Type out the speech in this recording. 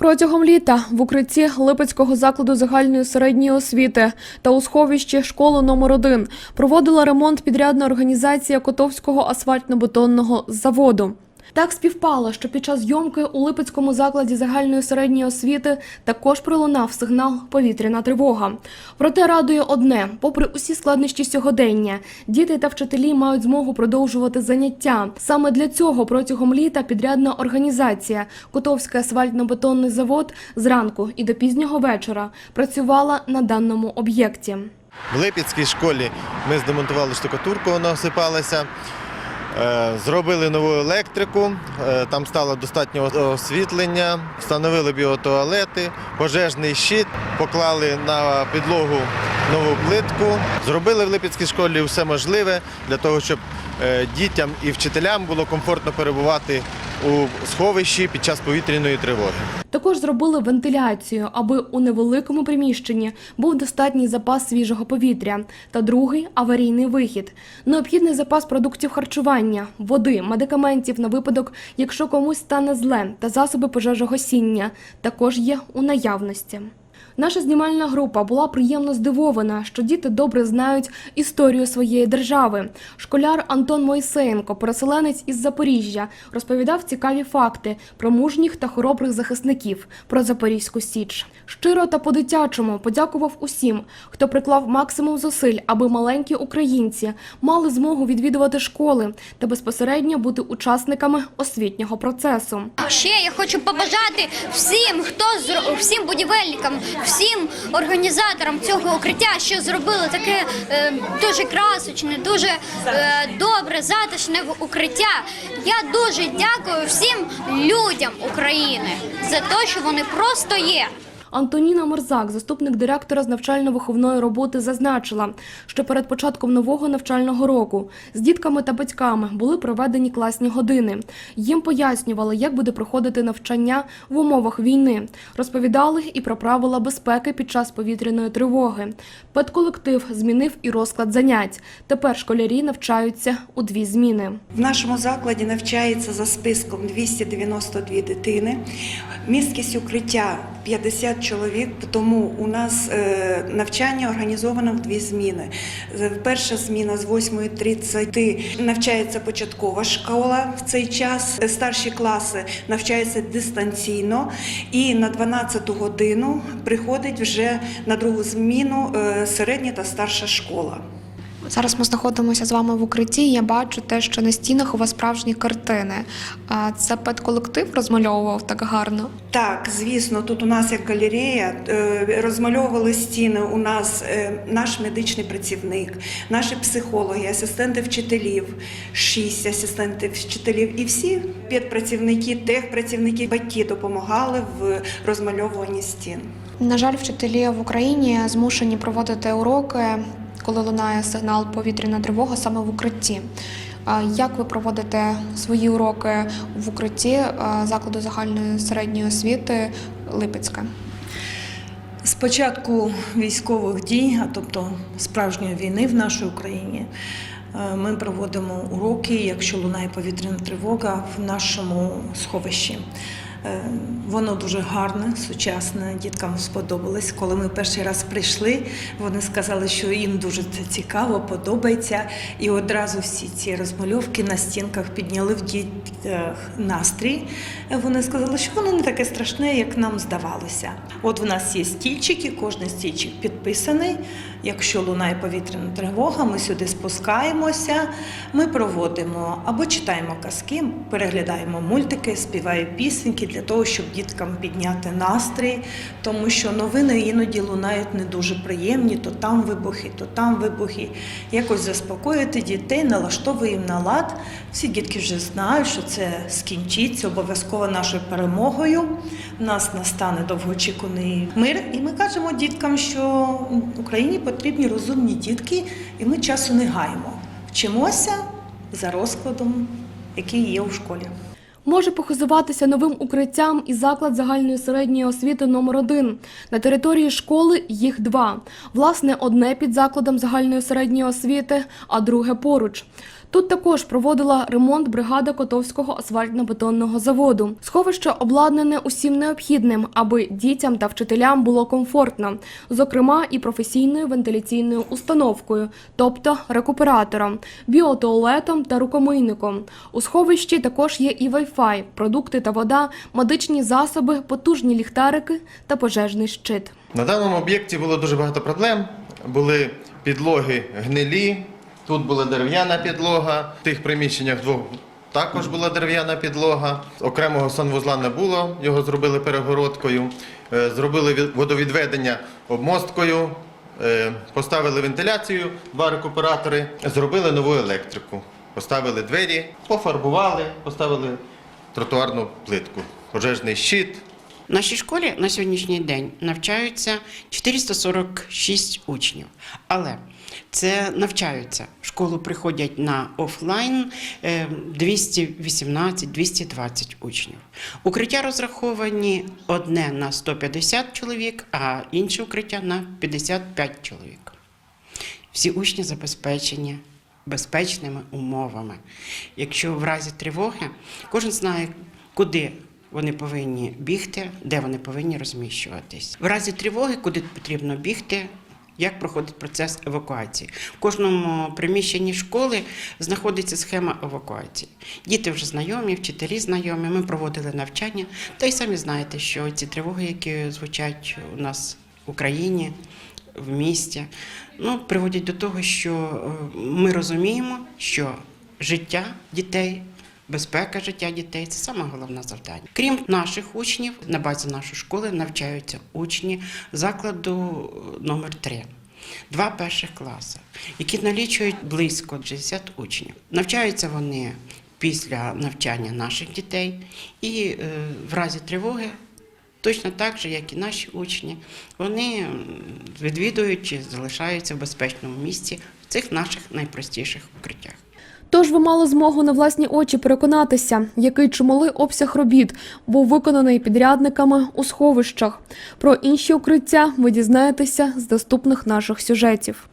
Протягом літа в укритті Липецького закладу загальної середньої освіти та у сховищі школи номер 1 проводила ремонт підрядна організація Котовського асфальтно-бетонного заводу. Так співпало, що під час зйомки у Липецькому закладі загальної середньої освіти також пролунав сигнал повітряна тривога. Проте радує одне: попри усі складнощі сьогодення, діти та вчителі мають змогу продовжувати заняття. Саме для цього протягом літа підрядна організація Котовський асфальтно-бетонний завод зранку і до пізнього вечора працювала на даному об'єкті. В Липецькій школі ми здемонтували штукатурку, вона осипалася. Е, Зробили нову електрику, е, там стало достатньо освітлення, встановили біотуалети, пожежний щит, поклали на підлогу нову плитку. Зробили в Липецькій школі все можливе для того, щоб е, дітям і вчителям було комфортно перебувати у сховищі під час повітряної тривоги. Також зробили вентиляцію, аби у невеликому приміщенні був достатній запас свіжого повітря. Та другий аварійний вихід. Необхідний запас продуктів харчування, води, медикаментів на випадок, якщо комусь стане зле, та засоби пожежогасіння також є у наявності. Наша знімальна група була приємно здивована, що діти добре знають історію своєї держави. Школяр Антон Мойсеєнко, переселенець із Запоріжжя, розповідав цікаві факти про мужніх та хоробрих захисників про Запорізьку Січ. Щиро та по-дитячому подякував усім, хто приклав максимум зусиль, аби маленькі українці мали змогу відвідувати школи та безпосередньо бути учасниками освітнього процесу. Ще я хочу побажати всім, хто зро- всім будівельникам, всім організаторам цього укриття, що зробили таке е, дуже красочне, дуже е, добре, затишне укриття. Я дуже дякую всім людям України за те, що вони просто є. Антоніна Морзак, заступник директора з навчально-виховної роботи, зазначила, що перед початком нового навчального року з дітками та батьками були проведені класні години. Їм пояснювали, як буде проходити навчання в умовах війни. Розповідали і про правила безпеки під час повітряної тривоги. Педколектив змінив і розклад занять. Тепер школярі навчаються у дві зміни. В нашому закладі навчається за списком 292 дитини. Місткість укриття 50 чоловік, тому у нас е, навчання організовано в дві зміни. Перша зміна з 8.30 навчається початкова школа в цей час. Е, Старші класи навчаються дистанційно, і на 12 годину приходить вже на другу зміну е, середня та старша школа. Зараз ми знаходимося з вами в укритті. Я бачу те, що на стінах у вас справжні картини. А це педколектив розмальовував так гарно. Так, звісно, тут у нас як галерея е, розмальовували стіни. У нас е, наш медичний працівник, наші психологи, асистенти вчителів, шість асистентів вчителів і всі педпрацівники, техпрацівники, батьки допомагали в розмальовуванні стін. На жаль, вчителі в Україні змушені проводити уроки, коли лунає сигнал повітряна тривога саме в укритті. Як ви проводите свої уроки в укритті закладу загальної середньої освіти Липецька? З початку військових дій, а тобто справжньої війни в нашій Україні, е, ми проводимо уроки, якщо лунає повітряна тривога в нашому сховищі. Е, Воно дуже гарне, сучасне, діткам сподобалось. Коли ми перший раз прийшли, вони сказали, що їм дуже це цікаво, подобається. І одразу всі ці розмальовки на стінках підняли в дітях настрій. Вони сказали, що воно не таке страшне, як нам здавалося. От в нас є стільчики, кожен стільчик підписаний. Якщо лунає повітряна тривога, ми сюди спускаємося, ми проводимо або читаємо казки, переглядаємо мультики, співаємо пісеньки для того, щоб діткам підняти настрій, тому що новини іноді лунають не дуже приємні, то там вибухи, то там вибухи. Якось заспокоїти дітей, налаштовуємо на лад. Всі дітки вже знають, що це скінчиться обов'язково нашою перемогою. У нас настане довгоочікуваний мир, і ми кажемо діткам, що Україні потрібні розумні дітки, і ми часу не гаємо. Вчимося за розкладом, який є у школі. Може похизуватися новим укриттям і заклад загальної середньої освіти номер 1 На території школи їх два. Власне, одне під закладом загальної середньої освіти, а друге поруч. Тут також проводила ремонт бригада Котовського асфальтно-бетонного заводу. Сховище обладнане усім необхідним, аби дітям та вчителям було комфортно, зокрема і професійною вентиляційною установкою, тобто рекуператором, біотуалетом та рукомийником. У сховищі також є і Wi-Fi, продукти та вода, медичні засоби, потужні ліхтарики та пожежний щит. На даному об'єкті було дуже багато проблем. Були підлоги гнилі, тут була дерев'яна підлога, в тих приміщеннях двох також була дерев'яна підлога. Окремого санвузла не було, його зробили перегородкою. Е, Зробили від- водовідведення обмосткою, е, поставили вентиляцію, два рекуператори, зробили нову електрику. Поставили двері, пофарбували, поставили тротуарну плитку, пожежний щит, В нашій школі на сьогоднішній день навчаються 446 учнів. Але це навчаються. В школу приходять на офлайн е, 218-220 учнів. Укриття розраховані одне на 150 чоловік, а інше укриття на 55 чоловік. Всі учні забезпечені безпечними умовами. Якщо в разі тривоги кожен знає, куди вони повинні бігти, де вони повинні розміщуватись. В разі тривоги, куди потрібно бігти. Як проходить процес евакуації? В кожному приміщенні школи знаходиться схема евакуації. Діти вже знайомі, вчителі знайомі. Ми проводили навчання. Та й самі знаєте, що ці тривоги, які звучать у нас в Україні, в місті, ну, приводять до того, що е, ми розуміємо, що життя дітей, безпека життя дітей це саме головне завдання. Крім наших учнів, на базі нашої школи навчаються учні закладу е, номер 3 Два перших класи, які налічують близько 60 учнів. Навчаються вони після навчання наших дітей і е, в разі тривоги Точно так же, як і наші учні, вони відвідують чи залишаються в безпечному місці в цих наших найпростіших укриттях. Тож ви мали змогу на власні очі переконатися, який чималий обсяг робіт був виконаний підрядниками у сховищах. Про інші укриття ви дізнаєтеся з доступних наших сюжетів.